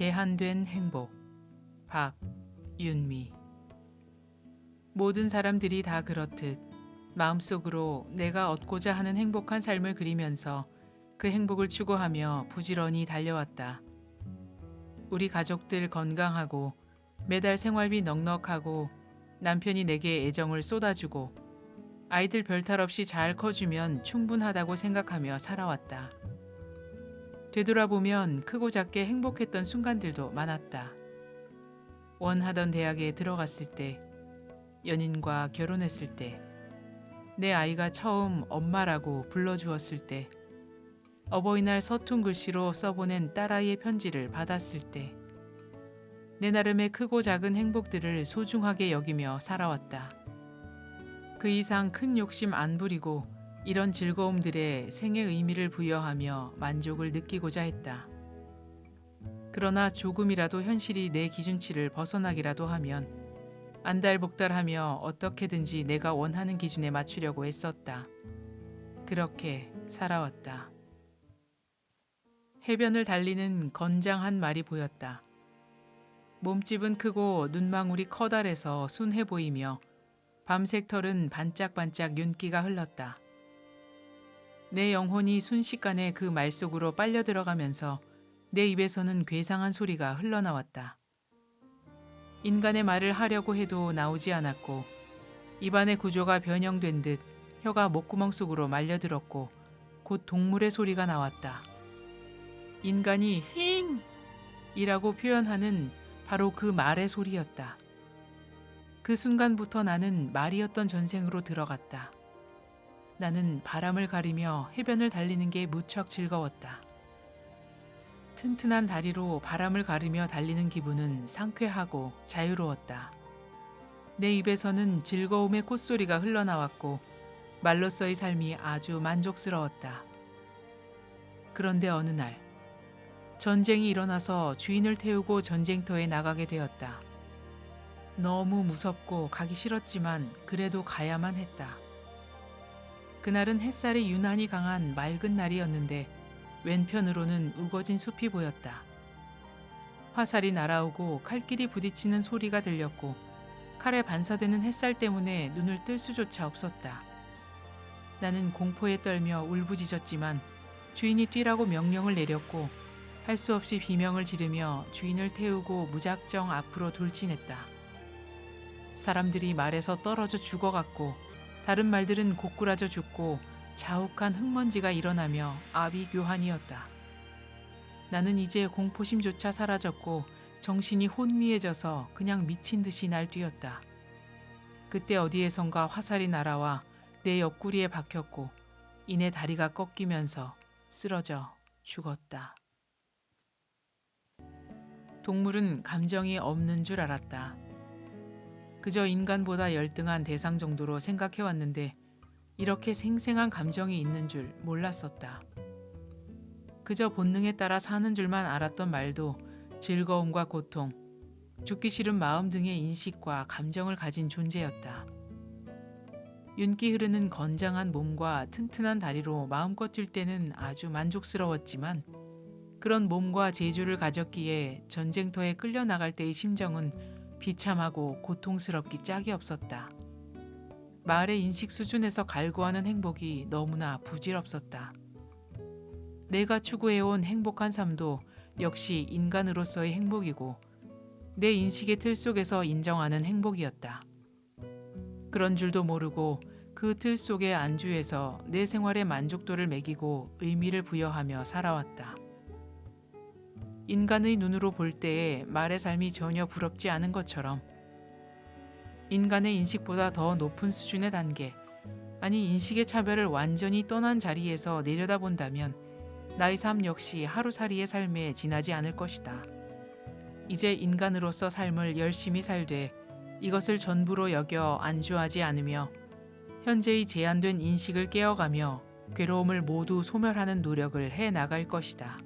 제한된 행복. 박윤미. 모든 사람들이 다 그렇듯 마음속으로 내가 얻고자 하는 행복한 삶을 그리면서 그 행복을 추구하며 부지런히 달려왔다. 우리 가족들 건강하고 매달 생활비 넉넉하고 남편이 내게 애정을 쏟아주고 아이들 별탈 없이 잘 커주면 충분하다고 생각하며 살아왔다. 되돌아보면 크고 작게 행복했던 순간들도 많았다. 원하던 대학에 들어갔을 때, 연인과 결혼했을 때, 내 아이가 처음 엄마라고 불러주었을 때, 어버이날 서툰 글씨로 써보낸 딸아이의 편지를 받았을 때, 내 나름의 크고 작은 행복들을 소중하게 여기며 살아왔다. 그 이상 큰 욕심 안 부리고 이런 즐거움들에 생의 의미를 부여하며 만족을 느끼고자 했다. 그러나 조금이라도 현실이 내 기준치를 벗어나기라도 하면 안달복달하며 어떻게든지 내가 원하는 기준에 맞추려고 애썼다. 그렇게 살아왔다. 해변을 달리는 건장한 말이 보였다. 몸집은 크고 눈망울이 커다래서 순해 보이며 밤색 털은 반짝반짝 윤기가 흘렀다. 내 영혼이 순식간에 그 말 속으로 빨려 들어가면서 내 입에서는 괴상한 소리가 흘러나왔다. 인간의 말을 하려고 해도 나오지 않았고 입안의 구조가 변형된 듯 혀가 목구멍 속으로 말려들었고 곧 동물의 소리가 나왔다. 인간이 힝! 이라고 표현하는 바로 그 말의 소리였다. 그 순간부터 나는 말이었던 전생으로 들어갔다. 나는 바람을 가리며 해변을 달리는 게 무척 즐거웠다. 튼튼한 다리로 바람을 가르며 달리는 기분은 상쾌하고 자유로웠다. 내 입에서는 즐거움의 콧소리가 흘러나왔고 말로서의 삶이 아주 만족스러웠다. 그런데 어느 날 전쟁이 일어나서 주인을 태우고 전쟁터에 나가게 되었다. 너무 무섭고 가기 싫었지만 그래도 가야만 했다. 그날은 햇살이 유난히 강한 맑은 날이었는데 왼편으로는 우거진 숲이 보였다. 화살이 날아오고 칼길이 부딪히는 소리가 들렸고 칼에 반사되는 햇살 때문에 눈을 뜰 수조차 없었다. 나는 공포에 떨며 울부짖었지만 주인이 뛰라고 명령을 내렸고 할 수 없이 비명을 지르며 주인을 태우고 무작정 앞으로 돌진했다. 사람들이 말에서 떨어져 죽어갔고 다른 말들은 고꾸라져 죽고 자욱한 흙먼지가 일어나며 아비교환이었다. 나는 이제 공포심조차 사라졌고 정신이 혼미해져서 그냥 미친 듯이 날뛰었다. 그때 어디에선가 화살이 날아와 내 옆구리에 박혔고 이내 다리가 꺾이면서 쓰러져 죽었다. 동물은 감정이 없는 줄 알았다. 그저 인간보다 열등한 대상 정도로 생각해왔는데 이렇게 생생한 감정이 있는 줄 몰랐었다. 그저 본능에 따라 사는 줄만 알았던 말도 즐거움과 고통, 죽기 싫은 마음 등의 인식과 감정을 가진 존재였다. 윤기 흐르는 건장한 몸과 튼튼한 다리로 마음껏 뛸 때는 아주 만족스러웠지만 그런 몸과 재주를 가졌기에 전쟁터에 끌려 나갈 때의 심정은 비참하고 고통스럽기 짝이 없었다. 마을의 인식 수준에서 갈구하는 행복이 너무나 부질없었다. 내가 추구해온 행복한 삶도 역시 인간으로서의 행복이고 내 인식의 틀 속에서 인정하는 행복이었다. 그런 줄도 모르고 그 틀 속에 안주해서 내 생활의 만족도를 매기고 의미를 부여하며 살아왔다. 인간의 눈으로 볼 때에 말의 삶이 전혀 부럽지 않은 것처럼 인간의 인식보다 더 높은 수준의 단계, 아니 인식의 차별을 완전히 떠난 자리에서 내려다본다면 나의 삶 역시 하루살이의 삶에 지나지 않을 것이다. 이제 인간으로서 삶을 열심히 살되 이것을 전부로 여겨 안주하지 않으며 현재의 제한된 인식을 깨어가며 괴로움을 모두 소멸하는 노력을 해 나갈 것이다.